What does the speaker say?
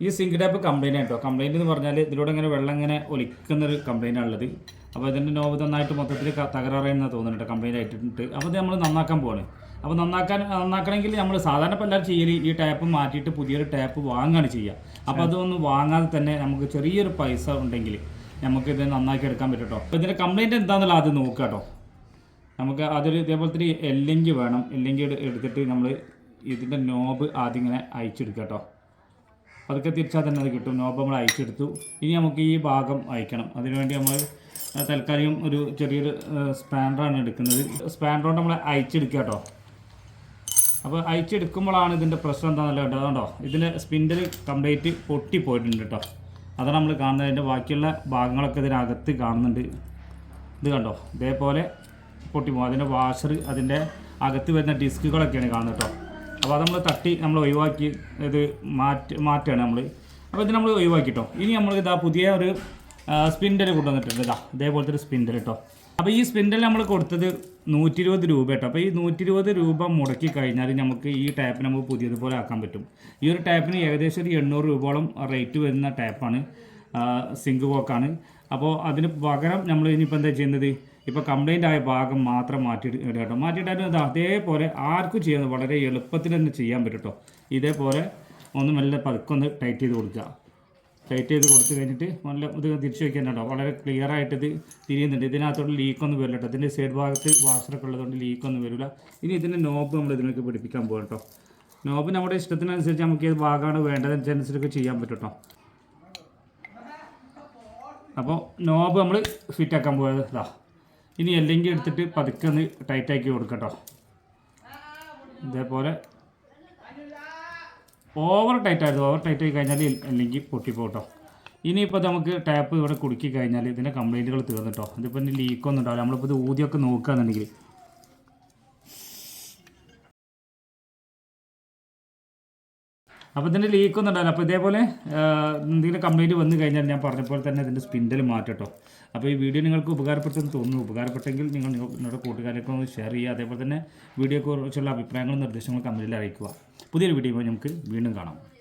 ഈ sink tap complaint കേട്ടോ complaint എന്ന് പറഞ്ഞാൽ ഇതിലൂടെ ഇങ്ങനെ വെള്ളം ഇങ്ങനെ ഒലിക്കുന്നൊരു കംപ്ലൈന്റ് ആണുള്ളത്. അപ്പോൾ ഇതിന്റെ നോവ് നന്നായിട്ട് മൊത്തത്തിൽ ക- തകരാറായെന്ന് തോന്നുന്നുണ്ട് കംപ്ലൈന്റ് ആയിട്ടുണ്ട്. അപ്പോൾ ഇത് നമ്മൾ നന്നാക്കാൻ പോവാണ്. അപ്പോൾ നന്നാക്കാൻ നന്നാക്കണമെങ്കിൽ നമ്മൾ സാധാരണ ഇപ്പോൾ എല്ലാവരും ചെയ്യൽ ഈ ടാപ്പ് മാറ്റിയിട്ട് പുതിയൊരു ടാപ്പ് വാങ്ങുകയാണ് ചെയ്യുക അപ്പോൾ അതൊന്നും വാങ്ങാതെ തന്നെ നമുക്ക് ചെറിയൊരു പൈസ ഉണ്ടെങ്കിൽ നമുക്ക് ഇത് നന്നാക്കി എടുക്കാൻ പറ്റും കേട്ടോ അപ്പോൾ ഇതിന്റെ കംപ്ലൈന്റ് എന്താണെന്നുള്ള ആദ്യം നോക്കുക കേട്ടോ നമുക്ക് അതൊരു ഇതേപോലത്തെ എല്ലെങ്കിൽ വേണം. എല്ലെങ്കിൽ എടുത്തിട്ട് നമ്മൾ ഇതിന്റെ നോബ് ആദ്യം ഇങ്ങനെ അയച്ചെടുക്കുക കേട്ടോ അതൊക്കെ തിരിച്ചാൽ തന്നെ അത് കിട്ടും. നോബ് നമ്മൾ അയച്ചെടുത്തു. ഇനി നമുക്ക് ഈ ഭാഗം അയക്കണം. അതിനുവേണ്ടി നമ്മൾ തൽക്കാലം ഒരു ചെറിയൊരു സ്പാൻഡറാണ് എടുക്കുന്നത്. സ്പാൻഡറോണ്ട് നമ്മൾ അയച്ചെടുക്കുക കേട്ടോ അപ്പോൾ അയച്ചെടുക്കുമ്പോഴാണ് ഇതിന്റെ പ്രശ്നം എന്താണെന്നല്ല കേട്ടോ അതുകൊണ്ടോ ഇതിന്റെ സ്പിൻഡിൽ കംപ്ലീറ്റ് പൊട്ടിപ്പോയിട്ടുണ്ട് കേട്ടോ അതാണ് നമ്മൾ കാണുന്നത്. അതിന്റെ ബാക്കിയുള്ള ഭാഗങ്ങളൊക്കെ ഇതിനകത്ത് കാണുന്നുണ്ട്. ഇത് കണ്ടോ? ഇതേപോലെ പൊട്ടിപ്പോകും അതിന്റെ വാഷർ അതിന്റെ അകത്ത് വരുന്ന ഡിസ്കുകളൊക്കെയാണ് കാണുന്നത് കേട്ടോ അപ്പോൾ അത് നമ്മൾ തട്ടി നമ്മൾ ഒഴിവാക്കി ഇത് മാറ്റി മാറ്റുകയാണ് നമ്മൾ അപ്പോൾ ഇത് നമ്മൾ ഒഴിവാക്കി കേട്ടോ ഇനി നമ്മൾ ഇതാ പുതിയ ഒരു സ്പിൻഡൽ കൊണ്ടുവന്നിട്ടുണ്ട് ഇതാ. ഇതേപോലത്തെ ഒരു സ്പിൻഡൽ കേട്ടോ അപ്പോൾ ഈ സ്പിൻഡൽ നമ്മൾ കൊടുത്തത് നൂറ്റി ഇരുപത് രൂപ കേട്ടോ അപ്പോൾ ഈ നൂറ്റി ഇരുപത് രൂപ മുടക്കി കഴിഞ്ഞാൽ നമുക്ക് ഈ ടാപ്പ് നമുക്ക് പുതിയതുപോലെ ആക്കാൻ പറ്റും. ഈ ഒരു ടാപ്പിന് ഏകദേശം ഒരു എണ്ണൂറ് രൂപയോളം റേറ്റ് വരുന്ന ടാപ്പാണ് സിങ്ക് വോക്കാണ്. അപ്പോൾ അതിന് പകരം നമ്മൾ ഇനിയിപ്പോൾ എന്താ ചെയ്യുന്നത്? ഇപ്പോൾ കംപ്ലൈന്റ് ആയ ഭാഗം മാത്രം മാറ്റിയിട്ട് കേട്ടോ. മാറ്റിയിട്ടാലും അത് അതേപോലെ ആർക്കും ചെയ്യാൻ വളരെ എളുപ്പത്തിൽ തന്നെ ചെയ്യാൻ പറ്റും ഇതേപോലെ ഒന്ന് നല്ല പതുക്കെ ഒന്ന് ടൈറ്റ് ചെയ്ത് കൊടുക്കുക. ടൈറ്റ് ചെയ്ത് കൊടുത്തു കഴിഞ്ഞിട്ട് നല്ല ഇത് തിരിച്ചു വയ്ക്കാൻ കേട്ടോ. വളരെ ക്ലിയർ ആയിട്ട് ഇത് തിരിയുന്നുണ്ട്. ഇതിനകത്തോട്ട് ലീക്കൊന്നും വരില്ല കേട്ടോ. ഇതിന്റെ സൈഡ് ഭാഗത്ത് വാഷറൊക്കെ ഉള്ളതുകൊണ്ട് ലീക്കൊന്നും വരില്ല. ഇനി ഇതിന്റെ നോബ് നമ്മൾ ഇതിനൊക്കെ പിടിപ്പിക്കാൻ പോകും കേട്ടോ. നോബ് നമ്മുടെ ഇഷ്ടത്തിനനുസരിച്ച് നമുക്ക് ഏത് ഭാഗമാണ് വേണ്ടതനുസരിച്ചൊക്കെ ചെയ്യാൻ പറ്റും കേട്ടോ. അപ്പോൾ നോബ് നമ്മൾ ഫിറ്റാക്കാൻ പോയത് ഇനി എല്ലെങ്കിൽ എടുത്തിട്ട് പതുക്കെ ഒന്ന് ടൈറ്റാക്കി കൊടുക്കട്ടോ. ഇതേപോലെ ഓവർ ടൈറ്റ് ആയിരുന്നു. ഓവർ ടൈറ്റ് ആയി കഴിഞ്ഞാൽ അല്ലെങ്കിൽ പൊട്ടിപ്പോട്ടോ. ഇനിയിപ്പോൾ നമുക്ക് ടാപ്പ് ഇവിടെ കുടുക്കി കഴിഞ്ഞാൽ ഇതിന്റെ കംപ്ലൈന്റുകൾ തീർന്നിട്ടോ. ഇതിപ്പോൾ ഇനി ലീക്കൊന്നും ഉണ്ടാവില്ല. നമ്മളിപ്പോൾ ഇത് ഊതിയൊക്കെ നോക്കുകയാണെന്നുണ്ടെങ്കിൽ അപ്പോൾ ഇതിന്റെ ലീക്കൊന്നും ഉണ്ടാവില്ല അപ്പോൾ ഇതേപോലെ എന്തെങ്കിലും കംപ്ലൈന്റ് വന്നു കഴിഞ്ഞാൽ ഞാൻ പറഞ്ഞ പോലെ തന്നെ ഇതിന്റെ സ്പിൻഡൽ മാറ്റട്ടോ. അപ്പോൾ ഈ വീഡിയോ നിങ്ങൾക്ക് ഉപകാരപ്പെട്ടെന്ന് തോന്നുന്നു. ഉപകാരപ്പെട്ടെങ്കിൽ നിങ്ങൾ നിങ്ങ- നിങ്ങളുടെ കൂട്ടുകാരൊക്കെ ഒന്ന് ഷെയർ ചെയ്യുക. അതേപോലെ തന്നെ വീഡിയോയെക്കുറിച്ചുള്ള അഭിപ്രായങ്ങളും നിർദ്ദേശങ്ങളും കമന്റിൽ അറിയിക്കുക. പുതിയൊരു വീഡിയോ നമുക്ക് വീണ്ടും കാണാം.